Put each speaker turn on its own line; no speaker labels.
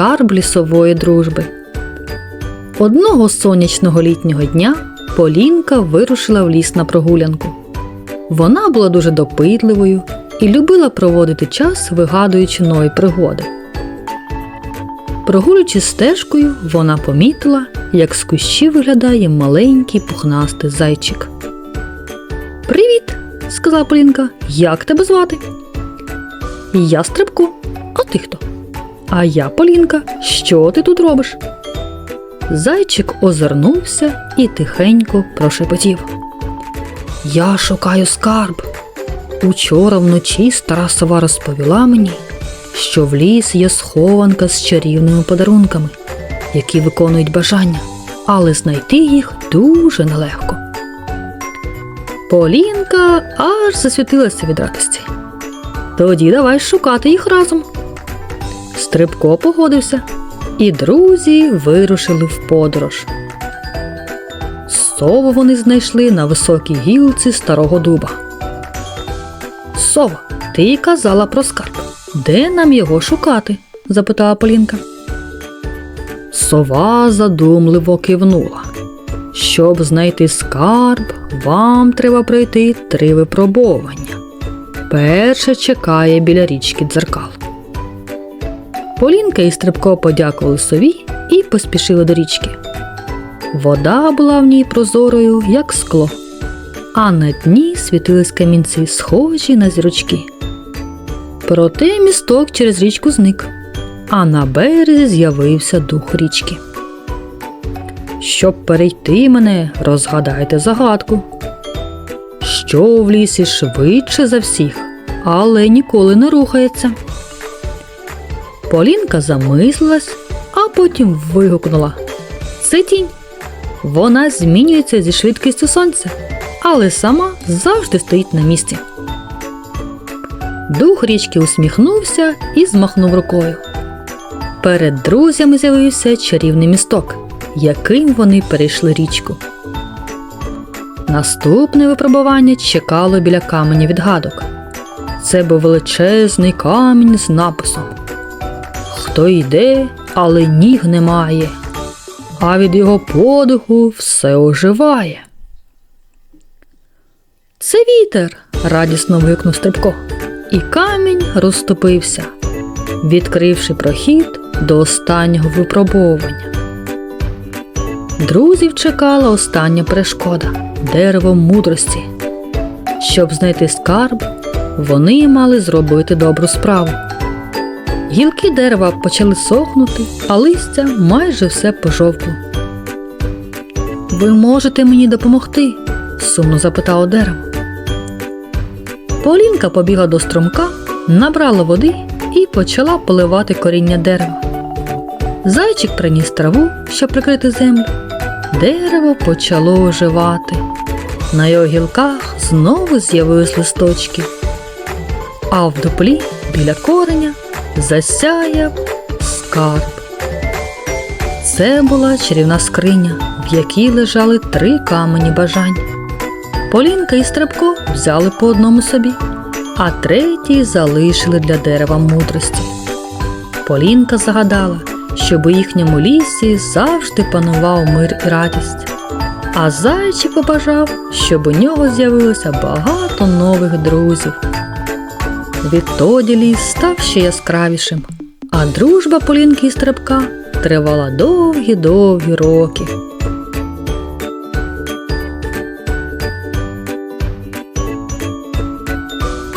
скарб лісової дружби. Одного сонячного літнього дня Полінка вирушила в ліс на прогулянку. Вона була дуже допитливою і любила проводити час, вигадуючи нові пригоди. Прогулюючи стежкою, вона помітила, як з кущів виглядає маленький пухнастий зайчик. Привіт, сказала Полінка. Як тебе звати? Я Стрибко. А ти хто? А я Полінка. Що ти тут робиш? Зайчик озирнувся і тихенько прошепотів. Я шукаю скарб. Учора вночі стара сова розповіла мені, що в ліс є схованка з чарівними подарунками, які виконують бажання, але знайти їх дуже нелегко. Полінка аж засвітилася від радості. Тоді давай шукати їх разом. Стрибко погодився, і друзі вирушили в подорож. Сову вони знайшли на високій гілці старого дуба. Сова, ти казала про скарб. Де нам його шукати? запитала Полінка. Сова задумливо кивнула. Щоб знайти скарб, вам треба пройти три випробовування. Перше чекає біля річки дзеркал. Полінка і Стрибко подякували сові і поспішили до річки. Вода була в ній прозорою, як скло, а на дні світились камінці, схожі на зірочки. Проте місток через річку зник, а на березі з'явився дух річки. Щоб перейти мене, розгадайте загадку. Що в лісі швидше за всіх, але ніколи не рухається. Полінка замислилась, а потім вигукнула: Це тінь. Вона змінюється зі швидкістю сонця, але сама завжди стоїть на місці. Дух річки усміхнувся і змахнув рукою. Перед друзями з'явився чарівний місток, яким вони перейшли річку. Наступне випробування чекало біля каменя відгадок. Це був величезний камінь з написом Хто йде, але ніг немає, а від його подиху все оживає. Це вітер. радісно вигукнув Стрибко, і камінь розступився, відкривши прохід до останнього випробовування. Друзів чекала остання перешкода дерево мудрості. Щоб знайти скарб, вони мали зробити добру справу. Гілки дерева почали сохнути, а листя майже все пожовкло. Ви можете мені допомогти? сумно запитало дерево. Полінка побігла до струмка, набрала води і почала поливати коріння дерева. Зайчик приніс траву, щоб прикрити землю. Дерево почало оживати. На його гілках знову з'явились листочки, а в дуплі біля кореня засяяв скарб. Це була чарівна скриня, в якій лежали три камені бажань. Полінка і Стрибко взяли по одному собі, а третій залишили для дерева мудрості. Полінка загадала, щоб у їхньому лісі завжди панував мир і радість. А зайчик побажав, щоб у нього з'явилося багато нових друзів. Відтоді ліс став ще яскравішим, а дружба Полінки і Стрибка тривала довгі-довгі роки.